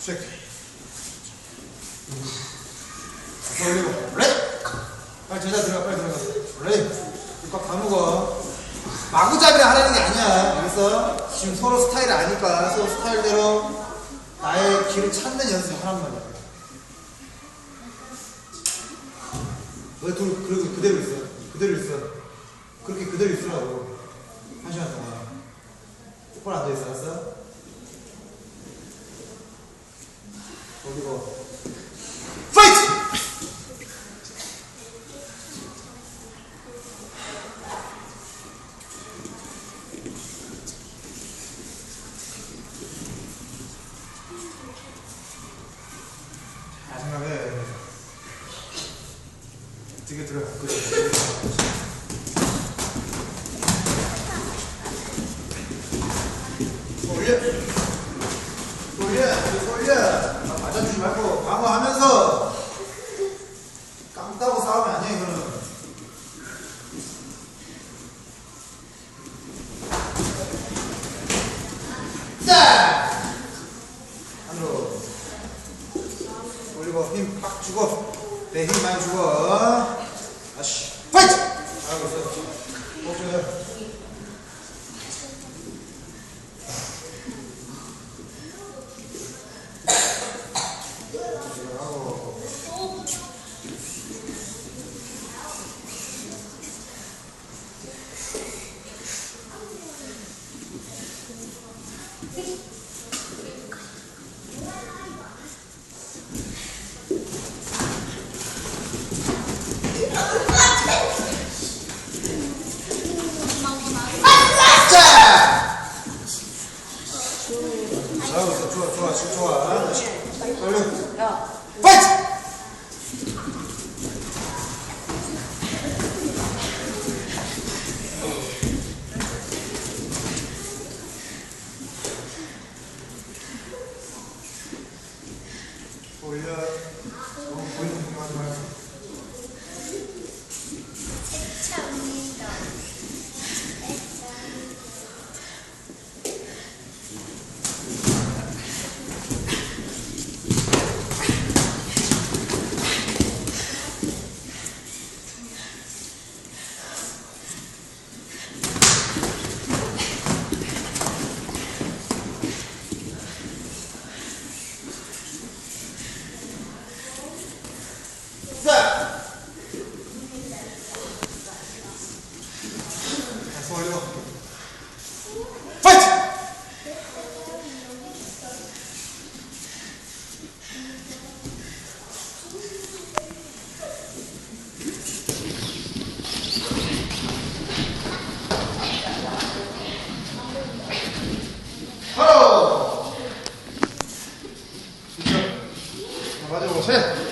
체크. 올리고 레디. 빨리 제자 들어가 빨리 들어가. 레디. 꽉 다무거. 마구잡이를 하라는 게 아니야. 알겠어? 지금 서로 스타일을 아니까 서로 스타일대로 나의 길을 찾는 연습을 하란 말이야. 너둘 그리고 그대로 있어. 그대로 있어. 그렇게 그대로 있으라고. 한 시간 동안. 똑바로 앉아있어. 알았어? 올리고. 파이트! 잘 생각해. 어떻게? 그래. 올려. 올려. 계속 올려. 막 맞아주지 말고 방어하면서 깡따고 싸우면 아니야 이거는. 자! 안으로. 올리고 힘 팍 주고 내 힘 많이 주고 아씨. 파이트! 잘하고 있어. 오케이 하고 있어 좋아 좋아 좋아 다시 올려 파이트! 올려 너무 보이는 거 하지 말고 자! Valeu você!